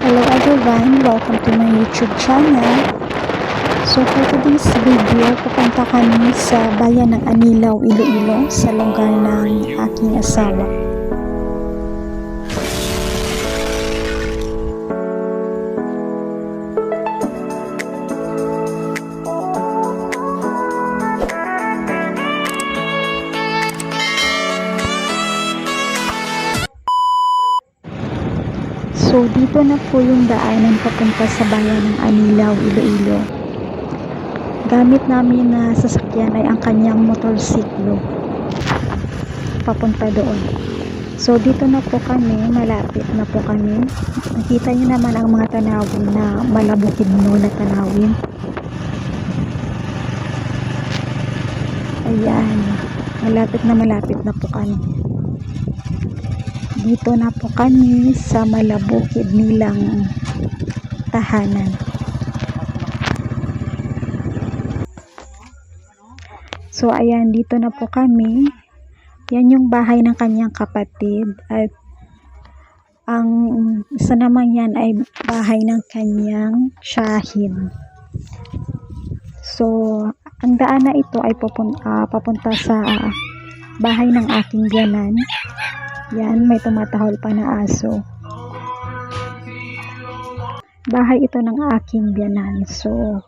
Hello everyone, welcome to my YouTube channel. So for today's video, pupunta kami sa bayan ng Anilaw, Iloilo sa lugar ng aking asawa. So dito na po yung daanan papunta sa bayan ng Anilaw, Iloilo. Gamit namin na sasakyan ay ang kanyang motorsiklo papunta doon. So dito na po kami, malapit na po kami. Nakita niyo naman ang mga tanawin na malabukid mo na tanawin. Ayan, malapit na malapit na po kami. Dito na po kami sa malabukid nilang tahanan. So ayan, dito na po kami. Yan yung bahay ng kanyang kapatid at ang isa naman yan ay bahay ng kanyang shahin. So, ang daan na ito ay papun- ah, papunta sa bahay ng aking biyanan. Yan, may tumatahol pa na aso. Bahay ito ng aking biyanan. So,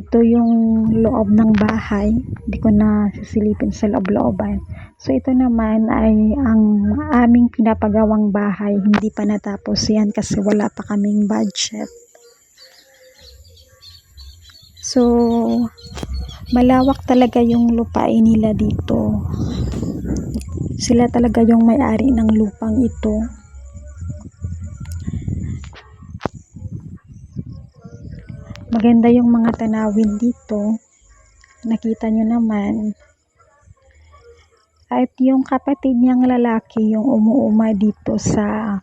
ito yung loob ng bahay. Hindi ko na sisilipin sa loob-looban. So, ito naman ay ang aming pinapagawang bahay. Hindi pa natapos yan kasi wala pa kaming budget. So, malawak talaga yung lupain nila dito. Sila talaga yung may-ari ng lupang ito. Maganda yung mga tanawin dito. Nakita nyo naman. At yung kapatid niyang lalaki yung umuuma dito sa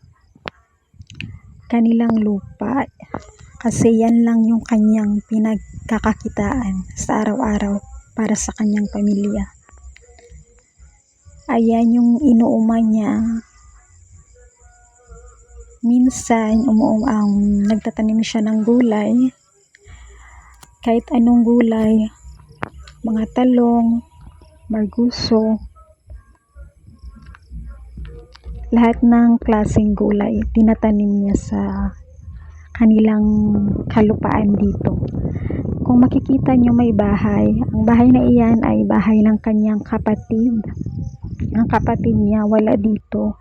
kanilang lupa. Kasi yan lang yung kanyang pinagkakakitaan sa araw-araw para sa kanyang pamilya. Ayan yung inuuma niya. Minsan, umuum ang nagtatanim siya ng gulay. Kahit anong gulay, mga talong, marguso, lahat ng klaseng gulay tinatanim niya sa kanilang kalupaan dito. Kung makikita nyo may bahay, ang bahay na iyan ay bahay ng kanyang kapatid. Ang kapatid niya wala dito.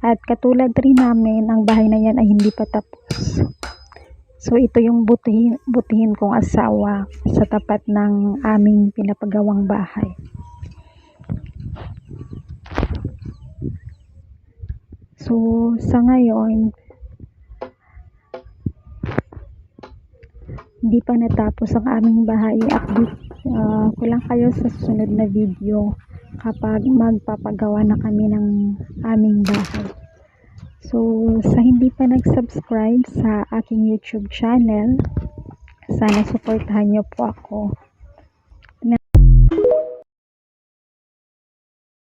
At katulad rin namin, ang bahay na yan ay hindi pa tapos. So ito yung butihin, butihin kong asawa sa tapat ng aming pinapagawang bahay. So sa ngayon, hindi pa natapos ang aming bahay. I-update uh, ko lang kayo sa susunod na video kapag magpapagawa na kami ng aming bahay. So, sa hindi pa nag-subscribe sa aking YouTube channel, sana supportahan niyo po ako